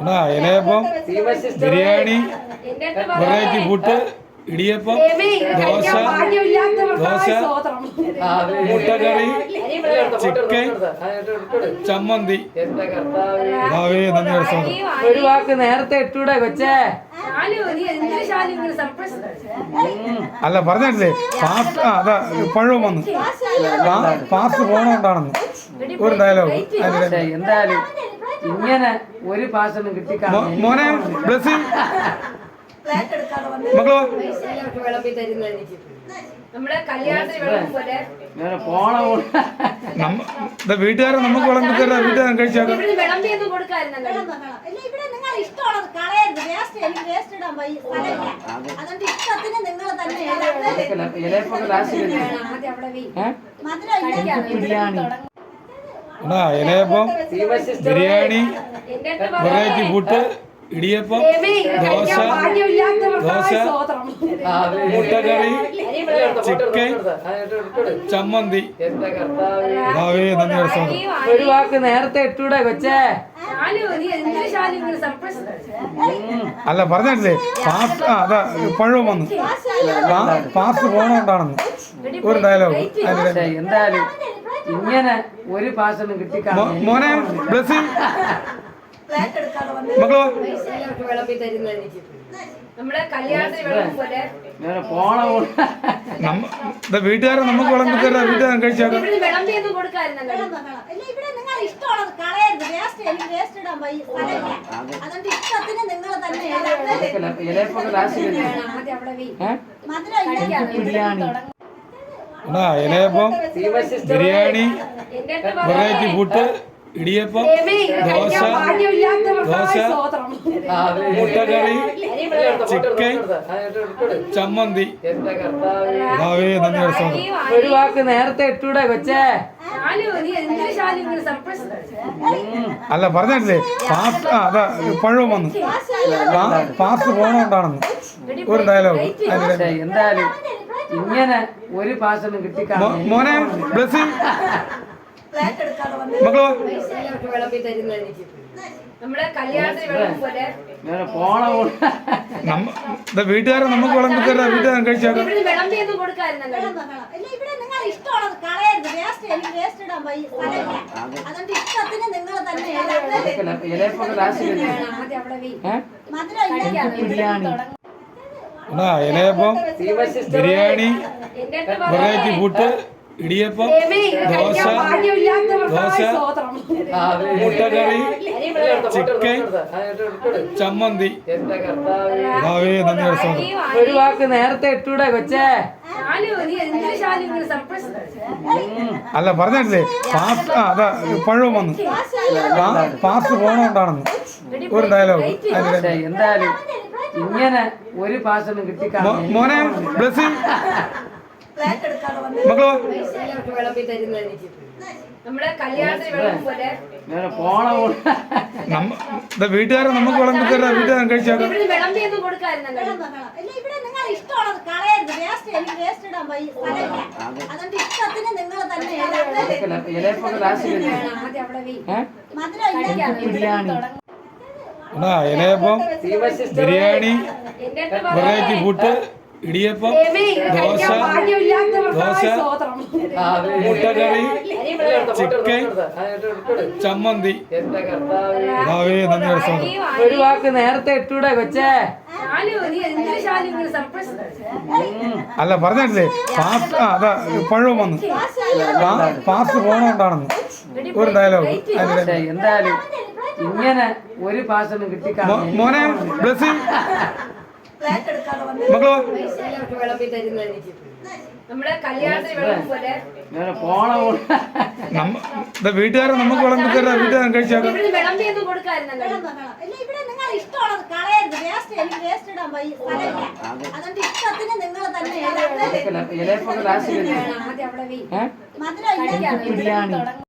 എടാ ഇലയപ്പം biryani variety food idiyappam dosa dosa മുട്ടക്കറി ചിക്കൻ ചമ്മന്തി. ഒരു വാക്ക് നേരത്തെ ഇട്ടൂടെ കൊച്ചേ. അല്ല പറഞ്ഞിട്ടില്ലേ? പാസ് അതാ ഇപ്പോഴും വന്നു. പാസ് പോണോണ്ടാണെന്ന്. ഒരു ഡയലോഗ് എന്തായാലും ഇങ്ങനെ ഒരു പാസൊന്നും കിട്ടിക്കാണും മോനെ മക്കളോ? വീട്ടുകാരെ നമുക്ക് വിളമ്പി തരാം. വീട്ടുകാരൻ കഴിച്ചേക്കാം. ബിരിയാണി. എടാ ഇലയപ്പം ബിരിയാണി വെറൈറ്റി ഫുഡ് ഇടിയപ്പം ദോശ ദോശ. മുട്ടക്കറി ചിക്കൻ ചമ്മന്തി. ഒരു വാക്ക് നേരത്തെ ഇട്ടൂടെ കൊച്ചേ? അല്ല പറഞ്ഞിട്ടില്ലേ പാസ് അതാ ഇപ്പോഴും വന്നു. പാസ് പോണോണ്ടാണെന്ന്. ഒരു ഡയലോഗ് എന്തായാലും ഇങ്ങനെ ഒരു പാസൊന്നും മോ- മോനെ ബ്ലസ്സി പ്ലേറ്റ് എടുക്കാതെ വന്ന് മക്കളോ വീട്ടുകാരെ നമുക്ക് വിളമ്പി തരാം വീട്ടുകാരൻ കഴിച്ചാൽ. ബിരിയാണി. എടാ ഇലയപ്പം ബിരിയാണി വെറൈറ്റി ഫുഡ് ഇടിയപ്പം ദോശ ദോശ മുട്ടക്കറി ചിക്കൻ ചമ്മന്തി. ഒരു വാക്ക് നേരത്തെ ഇട്ടൂടെ കൊച്ചേ? അല്ല പറഞ്ഞേ പാസ് അതാ പഴവും വന്നു. പാസ് പോണോണ്ടാണെന്ന്. ഒരു ഡയലോഗ് എന്തായാലും? ഇങ്ങനെ ഒരു പാസൊന്നും കിട്ടി മോനെ മക്കളോ? വീട്ടുകാരെ നമുക്ക് വിളമ്പി തരാം. വീട്ടുകാരൻ കഴിച്ചാൽ. ബിരിയാണി. എടാ ഇലയപ്പം biryani. Variety food idiyappam dosa dosa. മുട്ടക്കറി ചിക്കൻ ചമ്മന്തി. ഒരു വാക്ക് നേരത്തെ ഇട്ടൂടെ കൊച്ചേ? അല്ല പറഞ്ഞേ പാസ് അതാ ഇപ്പോഴും വന്നു. പാസ് പോണോണ്ടാണെന്ന്. ഒരു ഡയലോഗ് എന്തായാലും. ഇങ്ങനെ ഒരു പാസൊന്നും മോ- കിട്ടിക്കാണും മോനെ ബ്ലസ്സി പ്ലേറ്റ് മക്കളോ? വീട്ടുകാരെ നമുക്ക് വിളമ്പി തരാം വീട്ടുകാരൻ കഴിച്ചാൽ. ബിരിയാണി. എടാ ഇലയപ്പം biryani. Variety food idiyappam dosa dosa. മുട്ടക്കറി ചിക്കൻ ചമ്മന്തി. നന്ദി ഒരു വാക്ക് നേരത്തെ ഇട്ടൂടെ കൊച്ചേ? അല്ല പറഞ്ഞേ പാസ് ആ അതാ ഇപ്പോഴും വന്നു. പാസ്റ്റ് പാസ് പോണോണ്ടാണെന്ന്. ഒരു ഡയലോഗ് എന്തായാലും. ഇങ്ങനെ ഒരു കിട്ടിക്കാണും മോനെ ബ്ലസ്സി എടുക്കാതെ വന്ന് മക്കളോ വീട്ടുകാരെ നമുക്ക് വിളമ്പി തരാം വീട്ടുകാരൻ കഴിച്ചാൽ. ബിരിയാണി.